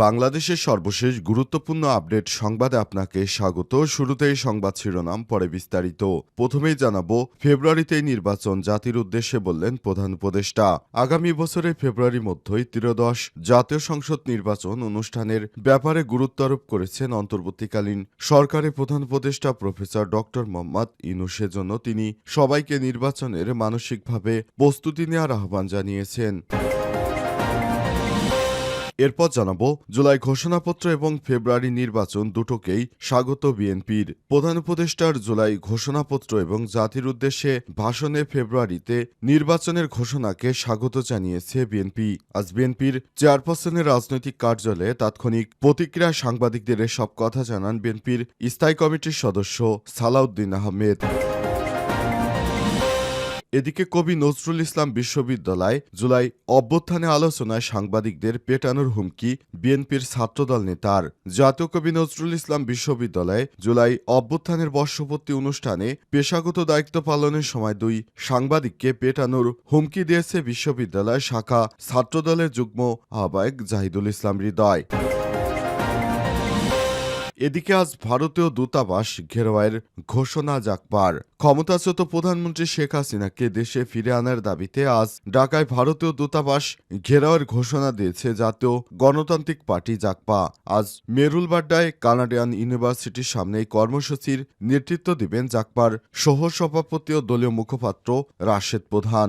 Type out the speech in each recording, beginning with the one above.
বাংলাদেশের সর্বশেষ গুরুত্বপূর্ণ আপডেট সংবাদে আপনাকে স্বাগত। শুরুতেই সংবাদ শিরোনাম, পরে বিস্তারিত। প্রথমেই জানাব, ফেব্রুয়ারিতেই নির্বাচন জাতির উদ্দেশ্যে বললেন প্রধান উপদেষ্টা। আগামী বছরের ফেব্রুয়ারি মধ্যেই ত্রিদশ জাতীয় সংসদ নির্বাচন অনুষ্ঠানের ব্যাপারে গুরুত্ব আরোপ করেছেন অন্তর্বর্তীকালীন সরকারের প্রধান উপদেষ্টা প্রফেসর ডক্টর মোহাম্মদ ইনুসের জন্য তিনি সবাইকে নির্বাচনের মানসিকভাবে প্রস্তুতি নেওয়ার আহ্বান জানিয়েছেন। এরপর জানাব, জুলাই ঘোষণাপত্র এবং ফেব্রুয়ারি নির্বাচন দুটোকেই স্বাগত বিএনপির। প্রধান উপদেষ্টার জুলাই ঘোষণাপত্র এবং জাতির উদ্দেশ্যে ভাষণে ফেব্রুয়ারিতে নির্বাচনের ঘোষণাকে স্বাগত জানিয়েছে বিএনপি। আজ বিএনপির চেয়ারপারসনের রাজনৈতিক কার্যালয়ে তাৎক্ষণিক প্রতিক্রিয়া সাংবাদিকদের সব কথা জানান বিএনপির স্থায়ী কমিটির সদস্য সালাউদ্দিন আহমেদ। এদিকে কবি নজরুল ইসলাম বিশ্ববিদ্যালয় জুলাই অভ্যুত্থানে আলোচনায় সাংবাদিকদের পেটানোর হুমকি বিএনপির ছাত্রদল নেতার। জাতীয় কবি নজরুল ইসলাম বিশ্ববিদ্যালয়ে জুলাই অভ্যুত্থানের বর্ষপূর্তি অনুষ্ঠানে পেশাগত দায়িত্ব পালনের সময় দুই সাংবাদিককে পেটানোর হুমকি দিয়েছে বিশ্ববিদ্যালয় শাখা ছাত্রদলের যুগ্ম আহ্বায়ক জাহিদুল ইসলাম হৃদয়। এদিকে আজ ভারতীয় দূতাবাস ঘেরোয়ের ঘোষণা জাকবার ক্ষমতাচ্যুত প্রধানমন্ত্রী শেখ হাসিনাকে দেশে ফিরে আনার দাবিতে আজ ঢাকায় ভারতীয় দূতাবাস ঘেরাওয়ের ঘোষণা দিয়েছে জাতীয় গণতান্ত্রিক পার্টি জাকপা আজ মেরুলবাড্ডায় কানাডিয়ান ইউনিভার্সিটির সামনে এই কর্মসূচির নেতৃত্ব দিবেন জাকপার সহ সভাপতি ও দলীয় মুখপাত্র রাশেদ প্রধান।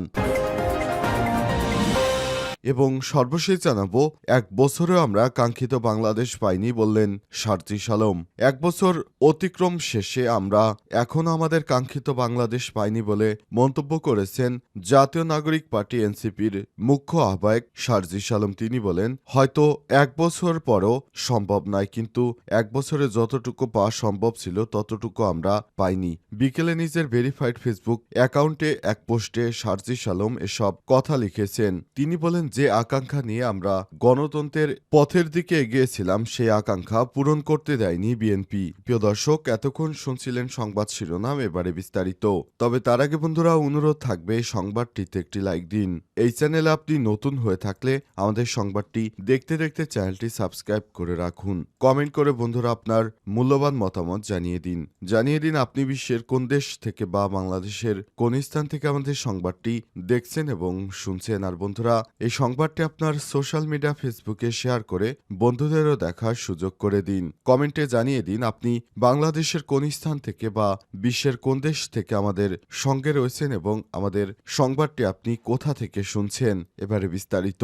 এবং সর্বশেষ জানাব, এক বছরেও আমরা কাঙ্ক্ষিত বাংলাদেশ পাইনি বললেন সার্জিস আলম এক বছর অতিক্রম শেষে আমরা এখনও আমাদের কাঙ্ক্ষিত বাংলাদেশ পাইনি বলে মন্তব্য করেছেন জাতীয় নাগরিক পার্টি এনসিপির মুখ্য আহ্বায়ক সার্জিস আলম তিনি বলেন, হয়তো এক বছর পরও সম্ভব নয় কিন্তু এক বছরে যতটুকু পাওয়া সম্ভব ছিল ততটুকু আমরা পাইনি। বিকেলে নিজের ভেরিফাইড ফেসবুক অ্যাকাউন্টে এক পোস্টে সার্জিস আলম এসব কথা লিখেছেন। তিনি বলেন যে আকাঙ্ক্ষা নিয়ে আমরা গণতন্ত্রের পথের দিকে এগিয়েছিলাম, সেই আকাঙ্ক্ষা পূরণ করতে দেয়নি বিএনপি। প্রিয় দর্শক, এতক্ষণ শুনছিলেন সংবাদ শিরোনাম, এবারে বিস্তারিত। তবে তার আগে বন্ধুরা, অনুরোধ থাকবে সংবাদটিতে একটি লাইক দিন। এই চ্যানেলে আপনি নতুন হয়ে থাকলে আমাদের সংবাদটি দেখতে দেখতে চ্যানেলটি সাবস্ক্রাইব করে রাখুন। কমেন্ট করে বন্ধুরা আপনার মূল্যবান মতামত জানিয়ে দিন। জানিয়ে দিন আপনি বিশ্বের কোন দেশ থেকে বা বাংলাদেশের কোন স্থান থেকে আমাদের সংবাদটি দেখছেন এবং শুনছেন। আর বন্ধুরা, এই সংবাদটি আপনার সোশ্যাল মিডিয়া ফেসবুকে শেয়ার করে বন্ধুদেরও দেখার সুযোগ করে দিন। কমেন্টে জানিয়ে দিন, আপনি বাংলাদেশের কোন স্থান থেকে বা বিশ্বের কোন দেশ থেকে আমাদের সঙ্গে রয়েছেন এবং আমাদের সংবাদটি আপনি কোথা থেকে শুনছেন, এবারে বিস্তারিত।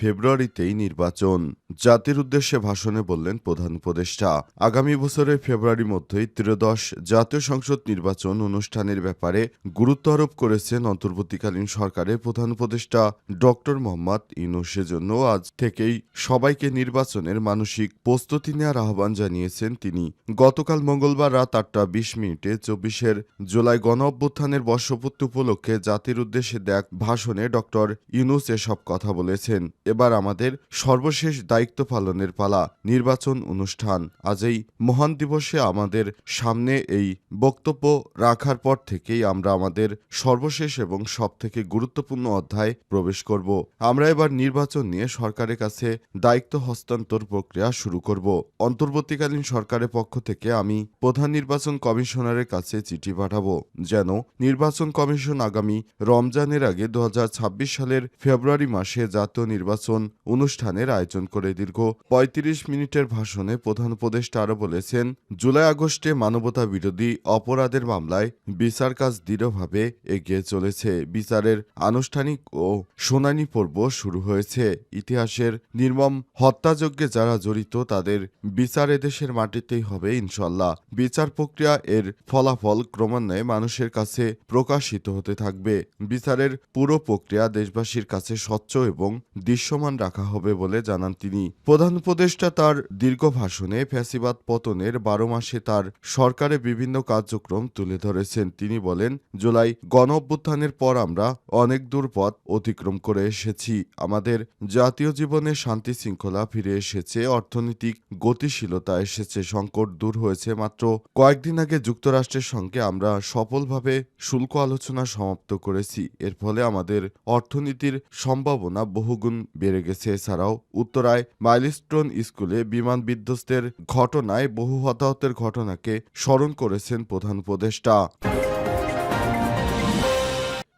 ফেব্রুয়ারিতেই নির্বাচন। জাতির উদ্দেশ্যে ভাষণে বললেন প্রধান উপদেষ্টা। আগামী বছরের ফেব্রুয়ারির মধ্যেই ত্রয়োদশ জাতীয় সংসদ নির্বাচন অনুষ্ঠানের ব্যাপারে গুরুত্ব আরোপ করেছেন অন্তর্বর্তীকালীন সরকারের প্রধান উপদেষ্টা ডক্টর মোহাম্মদ ইউনুসের জন্য আজ থেকেই সবাইকে নির্বাচনের মানসিক প্রস্তুতি নেওয়ার আহ্বান জানিয়েছেন তিনি। গতকাল মঙ্গলবার রাত আটটা বিশ মিনিটে চব্বিশের জুলাই গণ অভ্যুত্থানের বর্ষপূর্তি উপলক্ষে জাতির উদ্দেশ্যে দেখ ভাষণে ডক্টর ইউনুস এসব কথা বলেছেন। এবার আমাদের সর্বশেষ দায়িত্ব পালনের পালা, নির্বাচন অনুষ্ঠান। আজ এই মহান দিবসে আমাদের সামনে এই বক্তব্য রাখার পর থেকেই আমরা আমাদের সর্বশেষ এবং সবথেকে গুরুত্বপূর্ণ অধ্যায় প্রবেশ করব। আমরা এবার নির্বাচন নিয়ে সরকারের কাছে দায়িত্ব হস্তান্তর প্রক্রিয়া শুরু করব। অন্তর্বর্তীকালীন সরকারের পক্ষ থেকে আমি প্রধান নির্বাচন কমিশনারের কাছে চিঠি পাঠাবো, যেন নির্বাচন কমিশন আগামী রমজানের আগে দু হাজার ছাব্বিশ সালের ফেব্রুয়ারি মাসে জাতীয় নির্বাচন অনুষ্ঠানের আয়োজন করে দীর্ঘ ৩৫ মিনিটের ভাষণে প্রধান উপদেষ্টা আরও বলেছেন, জুলাই আগস্টে মানবতা বিরোধী অপরাধের মামলায় বিচার কাজ দৃঢ়ভাবে এগিয়ে চলেছে। বিচারের আনুষ্ঠানিক ও শুনানি পর্ব শুরু হয়েছে। ইতিহাসের নির্মম হত্যাযজ্ঞে যারা জড়িত, তাদের বিচার এদেশের মাটিতেই হবে ইনশাল্লাহ বিচার প্রক্রিয়া এর ফলাফল ক্রমান্বয়ে মানুষের কাছে প্রকাশিত হতে থাকবে। বিচারের পুরো প্রক্রিয়া দেশবাসীর কাছে স্বচ্ছ এবং দৃশ্যমান রাখা হবে বলে জানান তিনি। তিনি। প্রধান উপদেষ্টা তার দীর্ঘ ভাষণে ফ্যাসিবাদ পতনের বারো মাসে তার সরকারে বিভিন্ন কার্যক্রম তুলে ধরেছেন। তিনি বলেন, জুলাই গণ অভ্যুত্থানের পর আমরা অনেক দূর পথ অতিক্রম করে এসেছি। আমাদের জাতীয় জীবনে শান্তি শৃঙ্খলা ফিরে এসেছে, অর্থনৈতিক গতিশীলতা এসেছে, সংকট দূর হয়েছে। মাত্র কয়েকদিন আগে যুক্তরাষ্ট্রের সঙ্গে আমরা সফলভাবে শুল্ক আলোচনা সমাপ্ত করেছি। এর ফলে আমাদের অর্থনীতির সম্ভাবনা বহুগুণ বেড়ে গেছে। এছাড়াও উত্তরায় মাইলস্টোন স্কুলে বিমান বিধ্বস্তের ঘটনায় বহু হতাহতের ঘটনাকে স্মরণ করেছেন প্রধান উপদেষ্টা।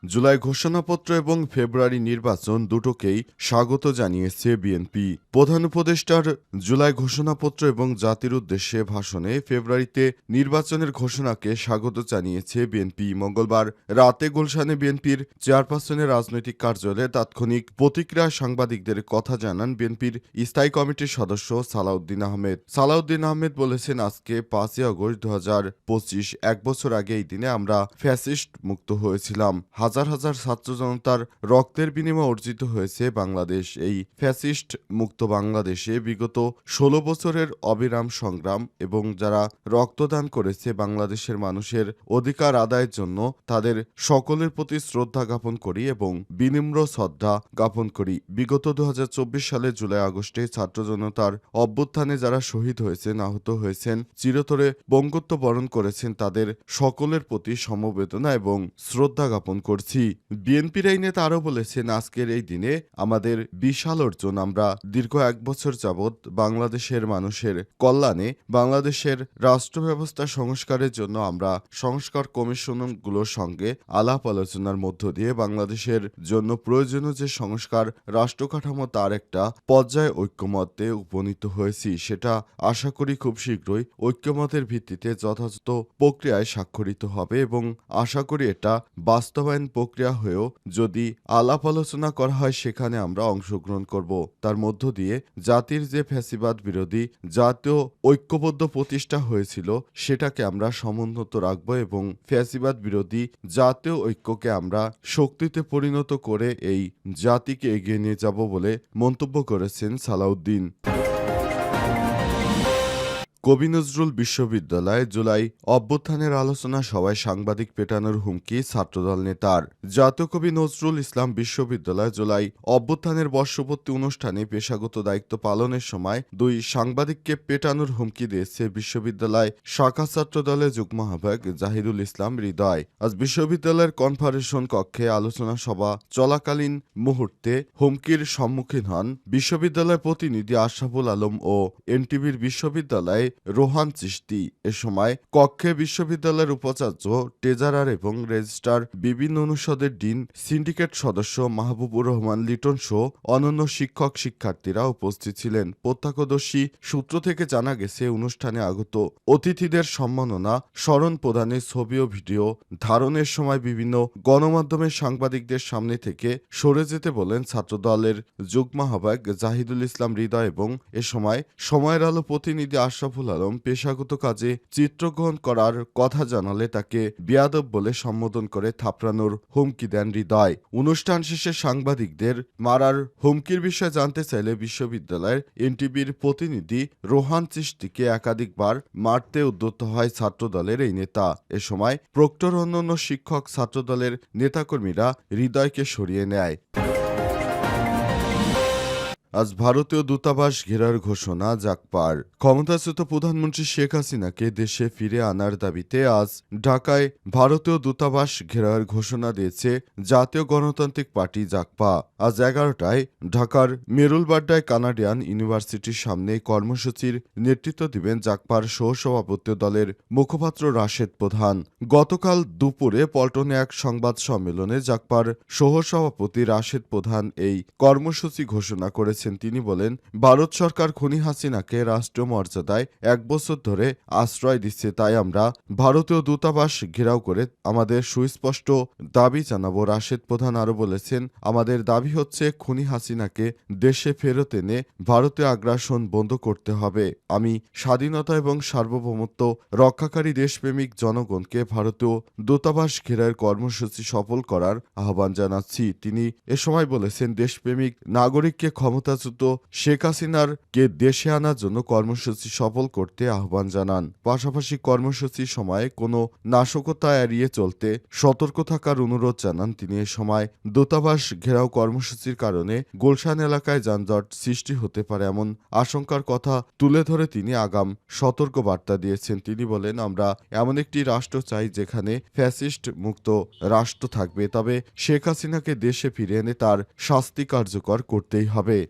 জুলাই ঘোষণাপত্র এবং ফেব্রুয়ারি নির্বাচন দুটোকেই স্বাগত জানিয়েছে বিএনপি। প্রধান উপদেষ্টার জুলাই ঘোষণাপত্র এবং জাতির উদ্দেশ্যে ভাষণে ফেব্রুয়ারিতে নির্বাচনের ঘোষণাকে স্বাগত জানিয়েছে বিএনপি। মঙ্গলবার রাতে গুলশানে বিএনপির চেয়ারপারসনের রাজনৈতিক কার্যালয়ে তাৎক্ষণিক প্রতিক্রিয়া সাংবাদিকদের কথা জানান বিএনপির স্থায়ী কমিটির সদস্য সালাউদ্দিন আহমেদ। সালাউদ্দিন আহমেদ বলেছেন, আজকে পাঁচই আগস্ট দু এক বছর আগে এই দিনে আমরা ফ্যাসিস্ট মুক্ত হয়েছিলাম। হাজার হাজার ছাত্র জনতার রক্তের বিনিময়ে অর্জিত হয়েছে বাংলাদেশ। এই ফ্যাসিস্ট মুক্ত বাংলাদেশে বিগত ষোলো বছরের অবিরাম সংগ্রাম এবং যারা রক্তদান করেছে বাংলাদেশের মানুষের অধিকার আদায়ের জন্য, তাদের সকলের প্রতি শ্রদ্ধা জ্ঞাপন করি এবং বিনিম্র শ্রদ্ধা জ্ঞাপন করি। বিগত দু হাজার চব্বিশ সালের জুলাই আগস্টে ছাত্র জনতার অভ্যুত্থানে যারা শহীদ হয়েছেন, আহত হয়েছেন, চিরতরে বঙ্গত্ব বরণ করেছেন, তাদের সকলের প্রতি সমবেদনা এবং শ্রদ্ধা জ্ঞাপন করছি। বিএনপির এই নেতা আরও বলেছেন, আজকের এই দিনে আমাদের বিশাল অর্জন। আমরা দীর্ঘ এক বছর যাবৎ বাংলাদেশের মানুষের কল্যাণে, বাংলাদেশের রাষ্ট্র ব্যবস্থা সংস্কারের জন্য আমরা সংস্কার কমিশনগুলোর সঙ্গে আলাপ আলোচনার মধ্য দিয়ে বাংলাদেশের জন্য প্রয়োজনীয় যে সংস্কার, রাষ্ট্র কাঠামো, তার একটা পর্যায়ে ঐক্যমতে উপনীত হয়েছি। সেটা আশা করি খুব শীঘ্রই ঐক্যমতের ভিত্তিতে যথাযথ প্রক্রিয়ায় স্বাক্ষরিত হবে এবং আশা করি এটা বাস্তবায়ন প্রক্রিয়া হয়েও যদি আলাপ আলোচনা করা হয়, সেখানে আমরা অংশগ্রহণ করব। তার মধ্য দিয়ে জাতির যে ফ্যাসিবাদ বিরোধী জাতীয় ঐক্যবদ্ধ প্রতিষ্ঠা হয়েছিল, সেটাকে আমরা সমুন্নত রাখব এবং ফ্যাসিবাদ বিরোধী জাতীয় ঐক্যকে আমরা শক্তিতে পরিণত করে এই জাতিকে এগিয়ে নিয়ে যাব বলে মন্তব্য করেছেন সালাউদ্দিন। কবি নজরুল বিশ্ববিদ্যালয়ে জুলাই অভ্যুত্থানের আলোচনা সভায় সাংবাদিক পেটানোর হুমকি ছাত্রদল নেতার। জাতীয় কবি নজরুল ইসলাম বিশ্ববিদ্যালয় জুলাই অভ্যুত্থানের বর্ষপূর্তি অনুষ্ঠানে পেশাগত দায়িত্ব পালনের সময় দুই সাংবাদিককে পেটানোর হুমকি দিয়েছে বিশ্ববিদ্যালয় শাখা ছাত্র দলের যুগ্ম আহ্বায়ক জাহিদুল ইসলাম হৃদয়। আজ বিশ্ববিদ্যালয়ের কনফারেশন কক্ষে আলোচনা সভা চলাকালীন মুহূর্তে হুমকির সম্মুখীন হন বিশ্ববিদ্যালয় প্রতিনিধি আশরাফুল আলম ও এনটিভির বিশ্ববিদ্যালয়ে রোহান চিস্তি এ সময় কক্ষে বিশ্ববিদ্যালয়ের উপাচার্য, ট্রেজারার এবং রেজিস্ট্রার বিভিন্ন অনুষদের ডিন, সিন্ডিকেট সদস্য মাহবুবুর রহমান লিটন সহ অনন্য শিক্ষক শিক্ষার্থীরা উপস্থিত ছিলেন। প্রত্যক্ষদর্শী সূত্র থেকে জানা গেছে অনুষ্ঠানে আগত অতিথিদের সম্মাননা, স্মরণ প্রদানের ছবি ও ভিডিও ধারণের সময় বিভিন্ন গণমাধ্যমের সাংবাদিকদের সামনে থেকে সরে যেতে বলেন ছাত্রদলের যুগ্ম আহ্বায়ক জাহিদুল ইসলাম হৃদয় এবং এ সময় সময়ের আলো প্রতিনিধি আশরাফুল আলম পেশাগত কাজে চিত্রগ্রহণ করার কথা জানালে তাকে বিয়াদব বলে সম্বোধন করে থাপড়ানোর হুমকি দেন হৃদয়। অনুষ্ঠান শেষে সাংবাদিকদের মারার হুমকির বিষয়ে জানতে চাইলে বিশ্ববিদ্যালয়ের এনটিভির প্রতিনিধি রোহান চিস্তিকে একাধিকবার মারতে উদ্যত হয় ছাত্রদলের এই নেতা। এ সময় প্রক্টর অন্যান্য শিক্ষক ছাত্রদলের নেতাকর্মীরা হৃদয়কে সরিয়ে নেয়। আজ ভারতীয় দূতাবাস ঘেরার ঘোষণা জাকপার ক্ষমতাচ্যুত প্রধানমন্ত্রী শেখ হাসিনাকে দেশে ফিরে আনার দাবিতে আজ ঢাকায় ভারতীয় দূতাবাস ঘেরার ঘোষণা দিয়েছে জাতীয় গণতান্ত্রিক পার্টি জাকপা আজ এগারোটায় ঢাকার মেরুলবাড্ডায় কানাডিয়ান ইউনিভার্সিটির সামনে কর্মসূচির নেতৃত্ব দিবেন জাকপার সহসভাপতি দলের মুখপাত্র রাশেদ প্রধান। গতকাল দুপুরে পল্টনে এক সংবাদ সম্মেলনে জাকপার সহসভাপতি রাশেদ প্রধান এই কর্মসূচি ঘোষণা করেছেন তিনি বলেন, ভারত সরকার খনি হাসিনাকে রাষ্ট্রীয় মর্যাদায় এক বছর ধরে আশ্রয় দিচ্ছে, তাই আমরা ভারতীয় দূতাবাস ঘেরাও করে আমাদের সুস্পষ্ট দাবি জানাব। রাশেদ প্রধান আরও বলেছেন, আমাদের দাবি হচ্ছে খুনি হাসিনাকে দেশে ফেরত এনে ভারতীয় আগ্রাসন বন্ধ করতে হবে। আমি স্বাধীনতা এবং সার্বভৌমত্ব রক্ষাকারী দেশপ্রেমিক জনগণকে ভারতীয় দূতাবাস ঘেরার কর্মসূচি সফল করার আহ্বান জানাচ্ছি। তিনি এ সময় বলেছেন, দেশপ্রেমিক নাগরিককে ক্ষমতা ক্ষমতাচ্যুত শেখ হাসিনার কে দেশে আনার জন্য কর্মসূচি সফল করতে আহ্বান জানান। পাশাপাশি কর্মসূচির সময়ে কোনো নাশকতা এড়িয়ে চলতে সতর্ক থাকার অনুরোধ জানান তিনি। এ সময় দূতাবাস ঘেরাও কর্মসূচির কারণে গুলশান এলাকায় যানজট সৃষ্টি হতে পারে এমন আশঙ্কার কথা তুলে ধরে তিনি আগাম সতর্ক বার্তা দিয়েছেন। তিনি বলেন, আমরা এমন একটি রাষ্ট্র চাই যেখানে ফ্যাসিস্ট মুক্ত রাষ্ট্র থাকবে। তবে শেখ হাসিনাকে দেশে ফিরে এনে তার শাস্তি কার্যকর করতেই হবে।